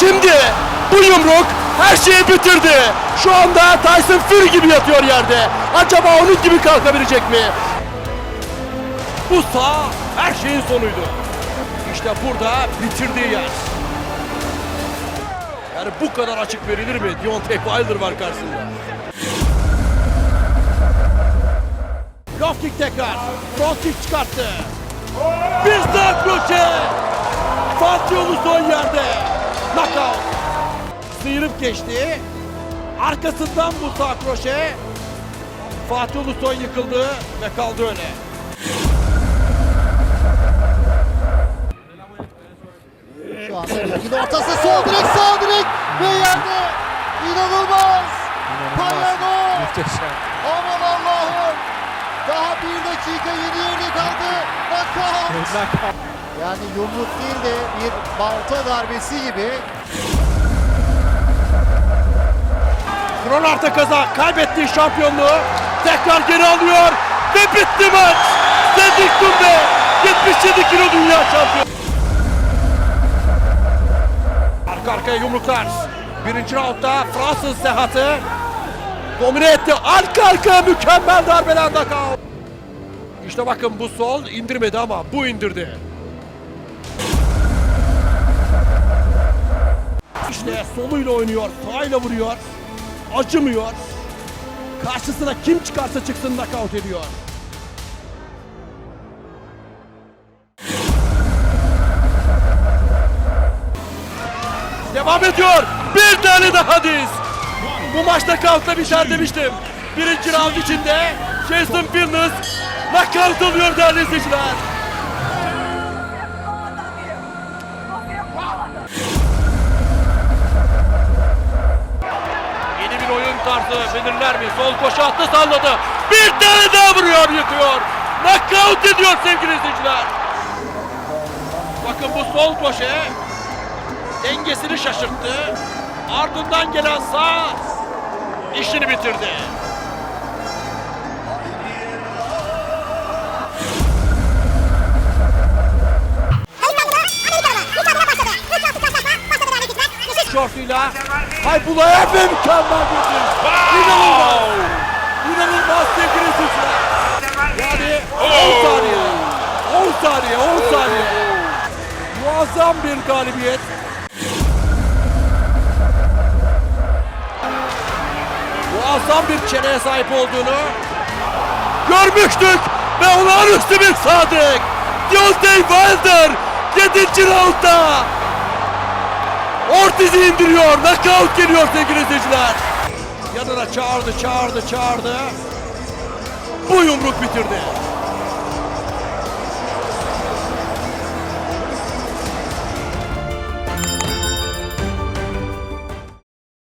Şimdi bu yumruk her şeyi bitirdi. Şu anda Tyson Fury gibi yatıyor yerde. Acaba onun gibi kalkabilecek mi? Bu sağ her şeyin sonuydu. İşte burada bitirdiği yer. Yani bu kadar açık verilir mi? Deontay Wilder var karşısında. Low kick tekrar. Front kick çıkarttı. Bir sağ kroşe. Fatih son yerde. Knockout. Sıyırıp geçti. Arkasından bu sağ kroşe. Fatih Ulusoy yıkıldı ve kaldı öyle. Şu anda rakibin ortası sol direk sağ direk ve yerde inanılmaz. Payano. Muhteşem. Aman Allah'ım. Daha bir dakika yedi yerde kaldı. Knockout. Yani yumruk değil de bir balta darbesi gibi. Kron kaza kaybettiği şampiyonluğu tekrar geri alıyor ve bitti maç. Cedric Doumbé 77 kilo dünya şampiyonu. Arka arkaya yumruklar. Birinci roundda Fransız sehatı domine etti. Arka arkaya mükemmel darbeler knockout. İşte bakın bu sol indirmedi ama bu indirdi. İşte soluyla oynuyor, sağıyla vuruyor. Acımıyor. Karşısına kim çıkarsa çıksın knockout ediyor. Devam ediyor. Bir tane daha diz. Bu maçta knockoutla biter demiştim. Birinci round içinde Jason Fitness knockout oluyor değerli izleyiciler. Tarzı belirler mi? Sol koşu attı salladı. Bir tane daha vuruyor yıkıyor. Knockout ediyor sevgili izleyiciler. Bakın bu sol koşu dengesini şaşırttı. Ardından gelen sağ işini bitirdi. Şortuyla Haybula'ya ve mükemmel bir diz. İnanılmaz. İnanılmaz sevgili izleyiciler. Yani 10 saniye. 10 saniye, 10 saniye. Muazzam bir galibiyet. Muazzam bir çeneye sahip olduğunu görmüştük ve olağanüstü bir sadık. Deontay Wilder 7. roundda Ortiz'i indiriyor. Knockout geliyor sevgili izleyiciler. Yanına çağırdı, çağırdı, çağırdı. Bu yumruk bitirdi.